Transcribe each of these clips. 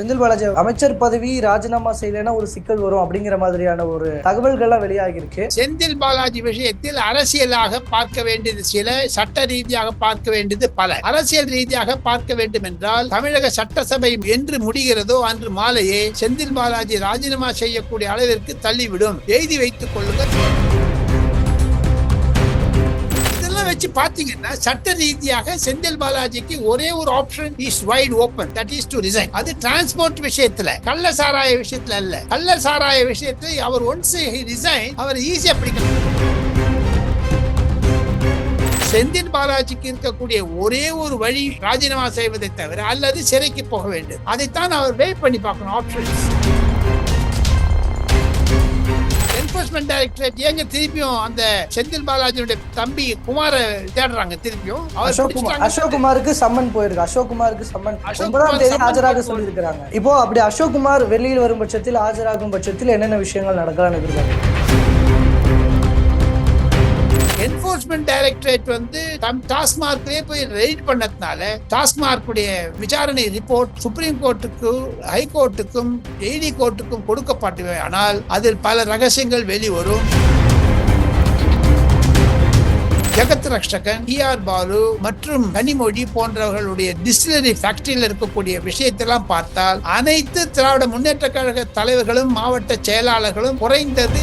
செந்தில் பாலாஜி அமைச்சர் பதவி ராஜினாமா செய்யலைன்னா ஒரு சிக்கல் வரும் அப்படிங்கிற மாதிரியான ஒரு தகவல்கள்லாம் வெளியாகி இருக்கு செந்தில் பாலாஜி விஷயத்தில் அரசியலாக பார்க்க வேண்டியது சில சட்ட ரீதியாக பார்க்க வேண்டியது பல. அரசியல் ரீதியாக பார்க்க வேண்டும் என்றால் தமிழக சட்டசபை என்று முடிகிறதோ அன்று மாலையே செந்தில் பாலாஜி ராஜினாமா செய்யக்கூடிய அளவிற்கு தள்ளிவிடும். எழுதி வைத்துக் கொள்ளுங்கள். வச்சு பாத்தீங்கன்னா சட்ட ரீதியாக செந்தில் பாலாஜிக்கு ஒரே ஒரு option is wide open that is to resign அது டிரான்ஸ்போர்ட் விஷயத்துல கள்ள சாராய விஷயத்துல அல்ல. கள்ள சாராய விஷயத்தை அவர் ஒன்ஸ் ரிசைன் அவர் ஈஸியா பிடிக்கணும் செந்தில் பாலாஜிக்கு இருக்கக்கூடிய ஒரே ஒரு வழி ராஜினாமா செய்வதை தவிர அல்லது சிறைக்கு போக வேண்டும். அதைத்தான் அவர் வெயிட் பண்ணி பார்க்கணும் ஆப்ஷன்ஸ் என்போர்ஸ்மெண்ட் டைரக்டரேட் ஏங்க திருப்பியும் அந்த செந்தில் பாலாஜியுடைய தம்பி குமார தேடுறாங்க திருப்பியும் அவர் அசோக் குமார் பிடிச்சிட்டாங்க. அசோக் குமாருக்கு சம்மன் போயிருக்கு அசோக் குமாருக்கு சம்மன் ஒன்பதாம் தேதி ஆஜராக. சொல்லியிருக்கிறாங்க இப்போ அப்படி அசோக் குமார் வெளியில் வரும் பட்சத்தில் ஆஜராகும் பட்சத்தில் என்னென்ன விஷயங்கள் நடக்கலாம்னு எதிர்பார்க்கறீங்க என்போர்ஸ்மெண்ட் டைரக்டரேட் வந்து தம் டாஸ்மார்க்லயே போய் ரெய்ட் பண்ணதுனால டாஸ்மார்க்குடைய விசாரணை ரிப்போர்ட் சுப்ரீம் கோர்ட்டுக்கு ஹைகோர்ட்டுக்கும் கோர்ட்டுக்கும் கோர்ட்டுக்கும் கொடுக்கப்பட்டவை. ஆனால் அதில் பல ரகசியங்கள் வெளிவரும். ஜெகத் ரக்ஷகன் டிஆர் பாலு மற்றும் கனிமொழி போன்றவர்களுடைய டிஸ்டிலரி ஃபேக்டரியில் இருக்கக்கூடிய விஷயத்தெல்லாம் பார்த்தால் அனைத்து திராவிட முன்னேற்ற கழக தலைவர்களும் மாவட்ட செயலாளர்களும் குறைந்தது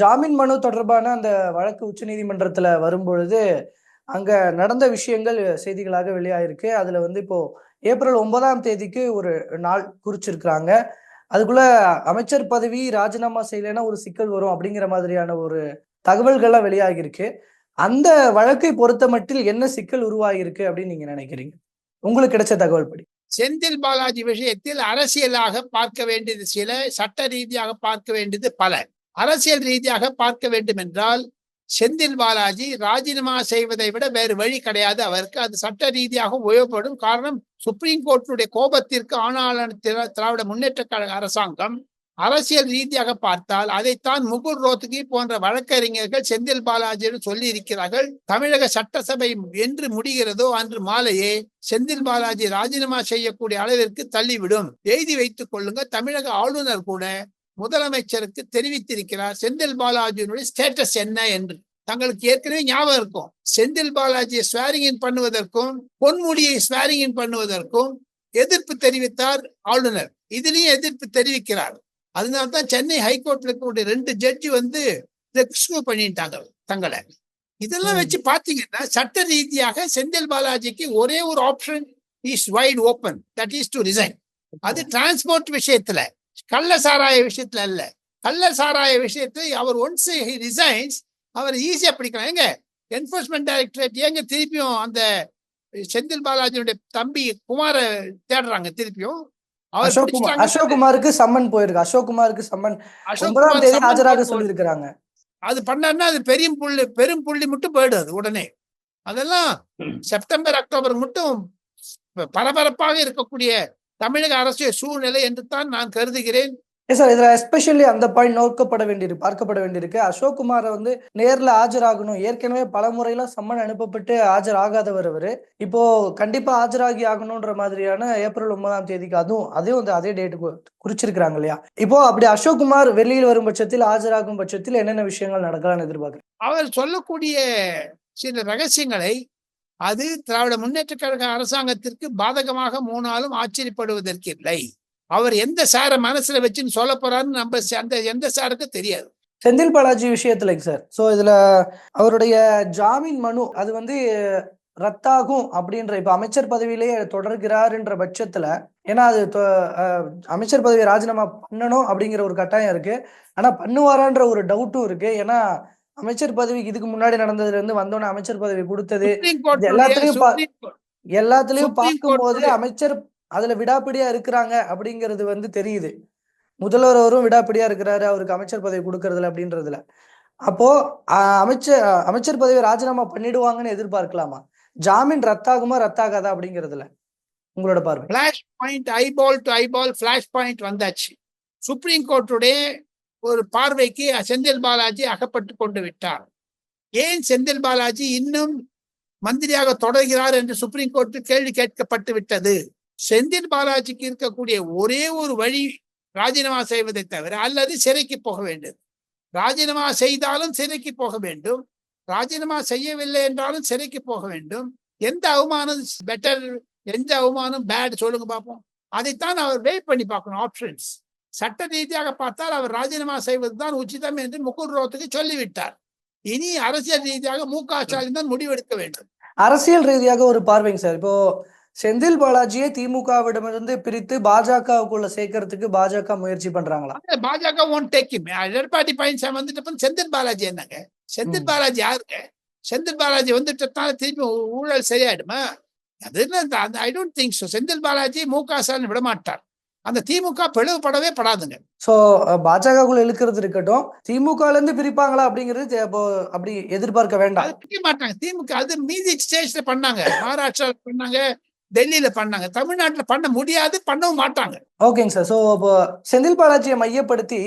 ஜாமீன் மனு தொடர்பான அந்த வழக்கு உச்சநீதிமன்றத்தில் வரும்பொழுது அங்கே நடந்த விஷயங்கள் செய்திகளாக வெளியாயிருக்கு. அதில் வந்து இப்போ ஏப்ரல் ஒன்பதாம் தேதிக்கு ஒரு நாள் குறிச்சிருக்கிறாங்க. அதுக்குள்ள அமைச்சர் பதவி ராஜினாமா செய்யலைன்னா ஒரு சிக்கல் வரும் அப்படிங்கிற மாதிரியான ஒரு தகவல்கள்லாம் வெளியாகிருக்கு அந்த வழக்கை பொறுத்த மட்டில் என்ன சிக்கல் உருவாகியிருக்கு அப்படின்னு நீங்க நினைக்கிறீங்க? உங்களுக்கு கிடைச்ச தகவல் படி. செந்தில் பாலாஜி விஷயத்தில் அரசியலாக பார்க்க வேண்டியது சில சட்ட ரீதியாக பார்க்க வேண்டியது பல. அரசியல் ரீதியாக பார்க்க வேண்டும் என்றால் செந்தில் பாலாஜி ராஜினாமா செய்வதை விட வேறு வழி கிடையாது. அவருக்கு அது சட்ட ரீதியாக உபயோகப்படும். காரணம் சுப்ரீம் கோர்ட்டுடைய கோபத்திற்கு ஆனாலான திராவிட முன்னேற்ற கழக அரசாங்கம் அரசியல் ரீதியாக பார்த்தால் அதைத்தான் முகுல் ரோத்கி போன்ற வழக்கறிஞர்கள் செந்தில் பாலாஜியிடம் சொல்லி இருக்கிறார்கள் தமிழக சட்டசபை என்று முடிகிறதோ அன்று மாலையே செந்தில் பாலாஜி ராஜினாமா செய்யக்கூடிய அளவிற்கு தள்ளிவிடும். எழுதி வைத்துக் கொள்ளுங்க தமிழக ஆளுநர் கூட முதலமைச்சருக்கு தெரிவித்திருக்கிறார் செந்தில் பாலாஜியினுடைய ஸ்டேட்டஸ் என்ன என்று. தங்களுக்கு ஏற்கனவே ஞாபகம் இருக்கும். செந்தில் பாலாஜியை ஸ்வேரிங் பண்ணுவதற்கும் பொன்முடியை ஸ்வேரிங் பண்ணுவதற்கும் எதிர்ப்பு தெரிவித்தார் ஆளுநர். இதுலயும் எதிர்ப்பு தெரிவிக்கிறார். அதனால்தான் சென்னை ஹைகோர்ட்ல இருக்கக்கூடிய ரெண்டு ஜட்ஜி வந்து ரெக்ஸ்கியூ பண்ணிட்டாங்க தங்களை. இதெல்லாம். வச்சு பாத்தீங்கன்னா சட்ட ரீதியாக செந்தில் பாலாஜிக்கு ஒரே ஒரு option is wide open that is to resign அது டிரான்ஸ்போர்ட் விஷயத்துல. கள்ள சாராய விஷயத்துல அல்ல கள்ள சாராய விஷயத்தை அவர் ஒன்ஸ் ரிசைன்ஸ் அவர் ஈஸியா பிடிக்கலாம். ஏங்க என்போர்ஸ்மெண்ட் டைரக்டரேட் ஏங்க திருப்பியும் அந்த செந்தில் பாலாஜியுடைய தம்பி குமார தேடுறாங்க திருப்பியும்? அவர் அசோக் குமார் பிடிச்சிட்டாங்க. அசோக் குமாருக்கு சம்மன் போயிருக்கு. அசோக் குமாருக்கு சம்மன். அசோக் ஒன்பதாம் குமார் தேதி ஆஜராக சொல்லியிருக்கிறாங்க. அது பண்ணாருன்னா அது பெரிய புள்ளி பெரும் புள்ளி மட்டும் போயிடும் அது உடனே. அதெல்லாம் செப்டம்பர் அக்டோபர் மட்டும் பரபரப்பாக இருக்கக்கூடிய தமிழக அரசியல் சூழ்நிலை என்று தான் நான் கருதுகிறேன். சார் இதுல எஸ்பெஷலி அந்த பாயிண்ட் நோக்கப்பட வேண்டியிருக்கு பார்க்கப்பட வேண்டியிருக்கு. அசோக் குமாரை வந்து நேர்ல ஆஜராகணும். ஏற்கனவே பல முறையெல்லாம் சம்மன் அனுப்பப்பட்டு ஆஜராகாதவர் அவரு. இப்போ கண்டிப்பா ஆஜராகி ஆகணும்ன்ற மாதிரியான ஏப்ரல் ஒன்பதாம் தேதிக்கு அதுவும் அதையும் வந்து அதே டேட்டுக்கு குறிச்சிருக்கிறாங்க இல்லையா? இப்போ அப்படி அசோக் குமார் வெளியில் வரும் பட்சத்தில் ஆஜராகும் பட்சத்தில் என்னென்ன விஷயங்கள் நடக்கலாம்னு எதிர்பார்க்கிறேன் அவர் சொல்லக்கூடிய சில ரகசியங்களை அது திராவிட முன்னேற்ற கழக அரசாங்கத்திற்கு பாதகமாக மூணாலும் ஆச்சரியப்படுவதற்கு இல்லை அவர் எந்த சாரை மனசுல வச்சுன்னு சொல்ல போறாருன்னு நம்ம அந்த எந்த சாருக்கு தெரியாது. செந்தில் பாலாஜி விஷயத்துல சார். சோ இதுல அவருடைய ஜாமீன் மனு அது வந்து ரத்தாகும் அப்படின்ற இப்ப அமைச்சர் பதவியிலேயே தொடர்கிறாருன்ற பட்சத்துல ஏன்னா அது அமைச்சர் பதவியை ராஜினாமா பண்ணணும் அப்படிங்கிற ஒரு கட்டாயம் இருக்கு. ஆனா பண்ணுவாரான்ற ஒரு டவுட்டும் இருக்கு. ஏன்னா அமைச்சர் பதவிக்கு இதுக்கு முன்னாடி நடந்ததுல இருந்து வந்தோடனே அமைச்சர் பதவி கொடுத்தது. எல்லாத்துலயும் எல்லாத்துலயும் பார்க்கும்போது அமைச்சர் அதுல விடாப்பிடியா இருக்கிறாங்க அப்படிங்கிறது வந்து தெரியுது. முதல்வர் அவரும் விடாப்பிடியா இருக்கிறாரு அவருக்கு அமைச்சர் பதவி கொடுக்கறதுல அப்படின்றதுல. அப்போ அமைச்சர் அமைச்சர் பதவியை ராஜினாமா பண்ணிடுவாங்கன்னு எதிர்பார்க்கலாமா? ஜாமீன் ரத்தாகுமா ரத்தாகாதா அப்படிங்கிறதுல? உங்களோட பார்வை. Flash point eyeball to eyeball flash point வந்தாச்சு. சுப்ரீம் கோர்ட்டுடைய ஒரு பார்வைக்கு செந்தில் பாலாஜி அகப்பட்டு கொண்டு விட்டார். ஏன் செந்தில் பாலாஜி இன்னும் மந்திரியாக தொடர்கிறார் என்று சுப்ரீம் கோர்ட்டு கேள்வி கேட்கப்பட்டு விட்டது? செந்தில் பாலாஜிக்கு இருக்கக்கூடிய ஒரே ஒரு வழி ராஜினாமா செய்வதை தவிர அல்லது சிறைக்கு போக வேண்டும். ராஜினாமா செய்தாலும் சிறைக்கு போக வேண்டும். ராஜினாமா செய்யவில்லை என்றாலும் சிறைக்கு போக வேண்டும். எந்த அவமானம் பெட்டர் எந்த அவமானம் பேட் சொல்லுங்க பார்ப்போம். அதைத்தான் அவர் வெயிட் பண்ணி பார்க்கணும் ஆப்ஷன்ஸ் சட்ட ரீதியாக பார்த்தால் அவர் ராஜினாமா செய்வதுதான் உச்சிதம் என்று முகுல் ரோத்துக்கு சொல்லிவிட்டார். இனி அரசியல் ரீதியாக மு க ஸ்டாலின் தான் முடிவெடுக்க வேண்டும். அரசியல் ரீதியாக ஒரு பார்வைங்க சார். இப்போ செந்தில் பாலாஜியை திமுகவிடமிருந்து பிரித்து பாஜகவுக்குள்ள சேர்க்கறதுக்கு பாஜக முயற்சி பண்றாங்களா? பாஜக ஒன் டேக் எடப்பாடி பழனிசாமி வந்துட்டு செந்தில் பாலாஜி என்னங்க? செந்தில். பாலாஜி யாருங்க? செந்தில் பாலாஜி வந்துட்டதால திருப்பி ஊழல் சரியாயிடுமா? அது என்ன I don't think so Senthil Balaji Mu Ka Stalin விட மாட்டார் அந்த திமுக பிளவுபடவே படாதுங்க. சோ பாஜகக்குள்ள இழுக்கிறது இருக்கட்டும் திமுகல இருந்து பிரிப்பாங்களா அப்படிங்கிறது அப்படி எதிர்பார்க்க வேண்டாம். அது பிடிக்க மாட்டாங்க. திமுக அது மீதி ஸ்டேட்ஸ்ல பண்ணாங்க. மகாராஷ்டிரால பண்ணாங்க டெல்லியில பண்ணாங்க. தமிழ்நாட்டுல பண்ண முடியாது பண்ணவும் மாட்டாங்க. ஓகேங்க சார் ஸோ அப்போ செந்தில் பாலாஜியை மையப்படுத்தி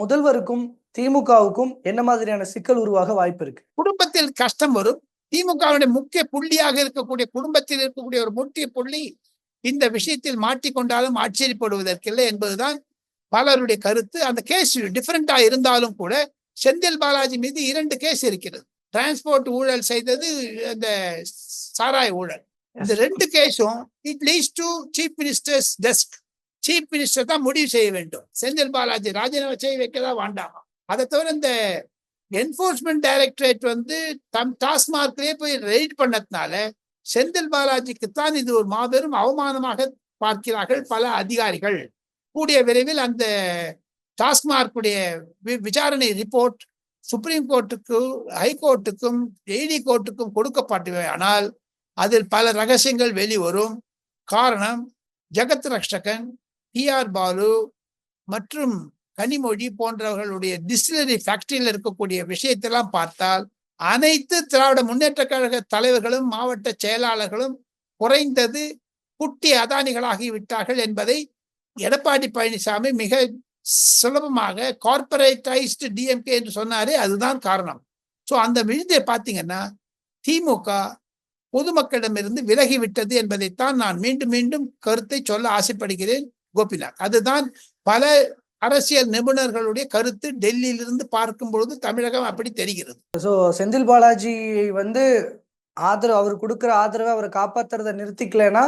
முதல்வருக்கும் திமுகவுக்கும் என்ன மாதிரியான சிக்கல் உருவாக வாய்ப்பு இருக்கு? குடும்பத்தில் கஷ்டம் வரும். திமுகவுடைய முக்கிய புள்ளியாக இருக்கக்கூடிய குடும்பத்தில் இருக்கக்கூடிய ஒரு முக்கிய புள்ளி இந்த விஷயத்தில் மாட்டிக்கொண்டாலும் ஆச்சரியப்படுவதற்கில்லை என்பதுதான் பலருடைய கருத்து. அந்த கேஸ் டிஃபரெண்டா இருந்தாலும் கூட செந்தில் பாலாஜி மீது இரண்டு கேஸ் இருக்கிறது. டிரான்ஸ்போர்ட் ஊழல் செய்தது அந்த சாராய ஊழல். இந்த ரெண்டு கேஸும் it lies to chief minister's desk chief minister தான் முடிவு செய்ய வேண்டும். செந்தில் பாலாஜி ராஜினாமா செய்ய வைக்கதா வேண்டாமா? அதை தவிர இந்த என்போர்ஸ்மெண்ட் டைரக்டரேட் வந்து தம் டாஸ்மார்க்லயே போய் ரெய்ட் பண்ணதுனால செந்தில் பாலாஜிக்குத்தான் இது ஒரு மாபெரும் அவமானமாக பார்க்கிறார்கள் பல அதிகாரிகள். கூடிய விரைவில் அந்த டாஸ்மார்க்குடைய வி- விசாரணை ரிப்போர்ட் சுப்ரீம் கோர்ட்டுக்கு ஹைகோர்ட்டுக்கும் டெய்லி கோர்ட்டுக்கும் கொடுக்கப்பட்டவை ஆனால் அதில் பல ரகசியங்கள் வெளிவரும். காரணம் ஜெகத் ரக்ஷகன் டி ஆர் பாலு மற்றும் கனிமொழி போன்றவர்களுடைய டிஸ்டிலரி ஃபேக்டரியில் இருக்கக்கூடிய விஷயத்தெல்லாம் பார்த்தால் அனைத்து திராவிட முன்னேற்ற கழக தலைவர்களும் மாவட்ட செயலாளர்களும் குறைந்தது குட்டி அதானிகளாகிவிட்டார்கள் என்பதை எடப்பாடி பழனிசாமி மிக சுலபமாக கார்பரேட்டைஸ்டு டிஎம்கே என்று சொன்னாரே அதுதான் காரணம். ஸோ அந்த விழுதை பார்த்தீங்கன்னா திமுக பொதுமக்களிடமிருந்து விலகி விட்டது என்பதைத்தான் நான் மீண்டும் மீண்டும் கருத்தை சொல்ல ஆசைப்படுகிறேன் கோபிநாத். அதுதான் பல அரசியல் நிபுணர்களுடைய கருத்து டெல்லியிலிருந்து பார்க்கும் பொழுது தமிழகம் அப்படி தெரிகிறது. ஸோ செந்தில் பாலாஜி வந்து ஆதரவு அவர் கொடுக்குற ஆதரவை அவரை காப்பாத்துறதை நிறுத்திக்கலைன்னா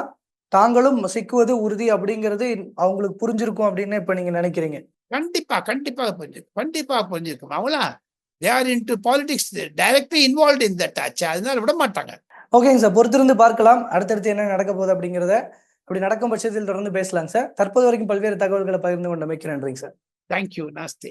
தாங்களும் சிக்குவது உறுதி அப்படிங்கிறது அவங்களுக்கு புரிஞ்சிருக்கும் அப்படின்னு இப்ப நீங்க நினைக்கிறீங்க. கண்டிப்பா கண்டிப்பாக புரிஞ்சிருக்கும் கண்டிப்பாக புரிஞ்சிருக்கும். அவங்களா they are in to politics directly involve in that ஆச்சு. அதனால விட மாட்டாங்க. ஓகேங்க சார் பொறுத்திருந்து பார்க்கலாம். அடுத்தடுத்து என்ன நடக்க போகுது அப்படிங்கிறத அப்படி நடக்கும் பட்சத்தில் தொடர்ந்து பேசலாங்க சார். தற்போது வரைக்கும் பல்வேறு தகவல்களை பகிர்ந்து கொண்டமைக்கு நன்றிங்க சார். தேங்க்யூ நாஸ்தே